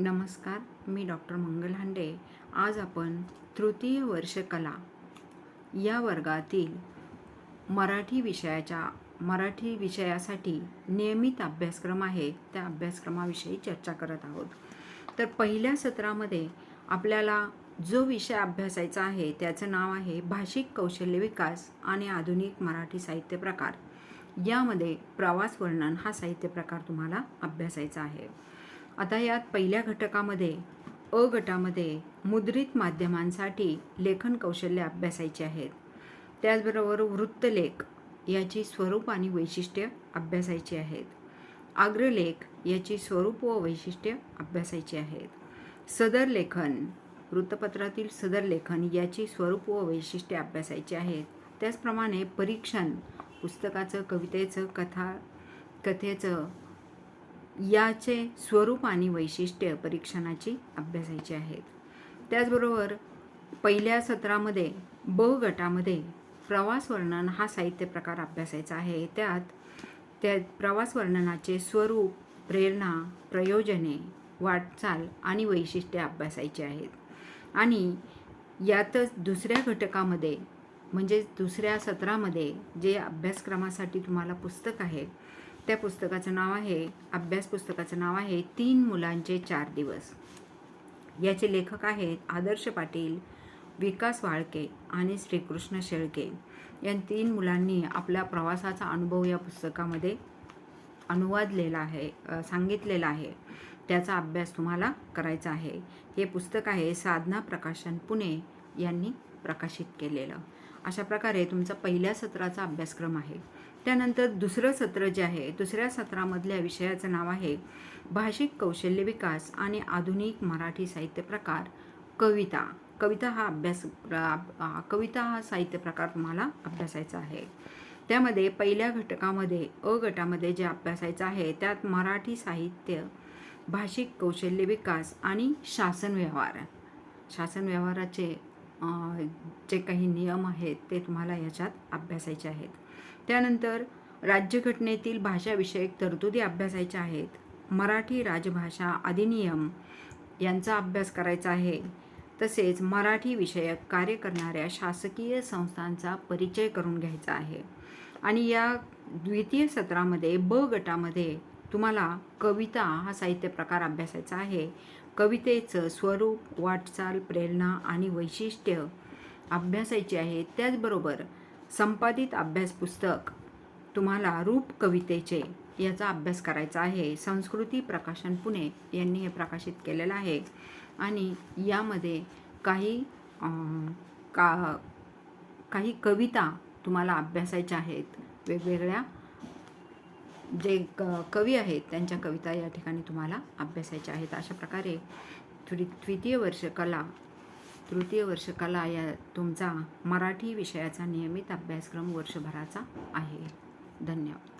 नमस्कार मी डॉक्टर मंगल हांडे. आज आपण तृतीय वर्ष कला या वर्गातील मराठी विषयाच्या मराठी विषयासाठी नियमित अभ्यासक्रम आहे त्या अभ्यासक्रमाविषयी चर्चा करत आहोत. तर पहिल्या सत्रामध्ये आपल्याला जो विषय अभ्यासायचा आहे त्याचं नाव आहे भाषिक कौशल्य विकास आणि आधुनिक मराठी साहित्य प्रकार. यामध्ये प्रवास वर्णन हा साहित्य प्रकार तुम्हाला अभ्यासायचा आहे. आता यात पहिल्या घटकामध्ये अ गटामध्ये मुद्रित माध्यमांसाठी लेखन कौशल्य अभ्यासायचे आहेत. त्याचबरोबर वृत्तलेख याची स्वरूप आणि वैशिष्ट्य अभ्यासायची आहेत. आग्रलेख याची स्वरूप व वैशिष्ट्य अभ्यासायची आहेत. सदर लेखन वृत्तपत्रातील सदर लेखन याची स्वरूप व वैशिष्ट्ये अभ्यासायची आहेत. त्याचप्रमाणे परीक्षण पुस्तकाचं कवितेचं कथा कथेचं याचे स्वरूप आणि वैशिष्ट्य परीक्षणाची अभ्यासायची आहेत. त्याचबरोबर पहिल्या सत्रामध्ये ब गटामध्ये प्रवास वर्णन हा साहित्य प्रकार अभ्यासायचा आहे. त्यात त्या प्रवास वर्णनाचे स्वरूप प्रेरणा प्रयोजने वाटचाल आणि वैशिष्ट्ये अभ्यासायची आहेत. आणि यातच दुसऱ्या घटकामध्ये म्हणजे दुसऱ्या सत्रामध्ये जे अभ्यासक्रमासाठी तुम्हाला पुस्तक आहे त्या पुस्तकाचं नाव आहे अभ्यास पुस्तकाचं नाव आहे तीन मुलांचे चार दिवस. याचे लेखक आहेत आदर्श पाटील विकास वाळके आणि श्रीकृष्ण शेळके. या तीन मुलांनी आपल्या प्रवासाचा अनुभव या पुस्तकामध्ये अनुवादलेला आहे सांगितलेला आहे. त्याचा अभ्यास तुम्हाला करायचा आहे. हे पुस्तक आहे साधना प्रकाशन पुणे यांनी प्रकाशित केलेलं. अशा प्रकारे तुमचा पहिल्या सत्राचा अभ्यासक्रम आहे. त्यानंतर दुसरं सत्र जे आहे दुसऱ्या सत्रामधल्या विषयाचं नाव आहे भाषिक कौशल्य विकास आणि आधुनिक मराठी साहित्य प्रकार कविता. कविता हा अभ्यास कविता हा साहित्य प्रकार तुम्हाला अभ्यासायचा आहे. त्यामध्ये पहिल्या घटकामध्ये अ गटामध्ये जे अभ्यासायचं आहे त्यात मराठी साहित्य भाषिक कौशल्य विकास आणि शासन व्यवहार. शासन व्यवहाराचे जे काही नियम आहेत ते तुम्हाला याच्यात अभ्यासायचे आहेत. त्यानंतर राज्यघटनेतील भाषाविषयक तरतुदी अभ्यासायच्या आहेत. मराठी राजभाषा अधिनियम यांचा अभ्यास करायचा आहे. तसेच मराठी विषयक कार्य करणाऱ्या शासकीय संस्थांचा परिचय करून घ्यायचा आहे. आणि या द्वितीय सत्रामध्ये ब गटामध्ये तुम्हाला कविता हा साहित्य प्रकार अभ्यासायचा आहे. कवितेचं स्वरूप वाटचाल प्रेरणा आणि वैशिष्ट्य अभ्यासायची आहे. त्याचबरोबर संपादित अभ्यास पुस्तक तुम्हाला रूप कवितेचे याचा अभ्यास करायचा आहे. संस्कृती प्रकाशन पुणे यांनी हे प्रकाशित केलेलं आहे. आणि यामध्ये काही का काही कविता तुम्हाला अभ्यासायच्या आहेत. वेगवेगळ्या जे क कवी आहेत त्यांच्या कविता या ठिकाणी तुम्हाला अभ्यासायच्या आहेत. अशा प्रकारे तृ द्वितीय वर्ष कला तृतीय वर्ष कला या तुमचा मराठी विषयाचा नियमित अभ्यासक्रम वर्षभराचा आहे. धन्यवाद.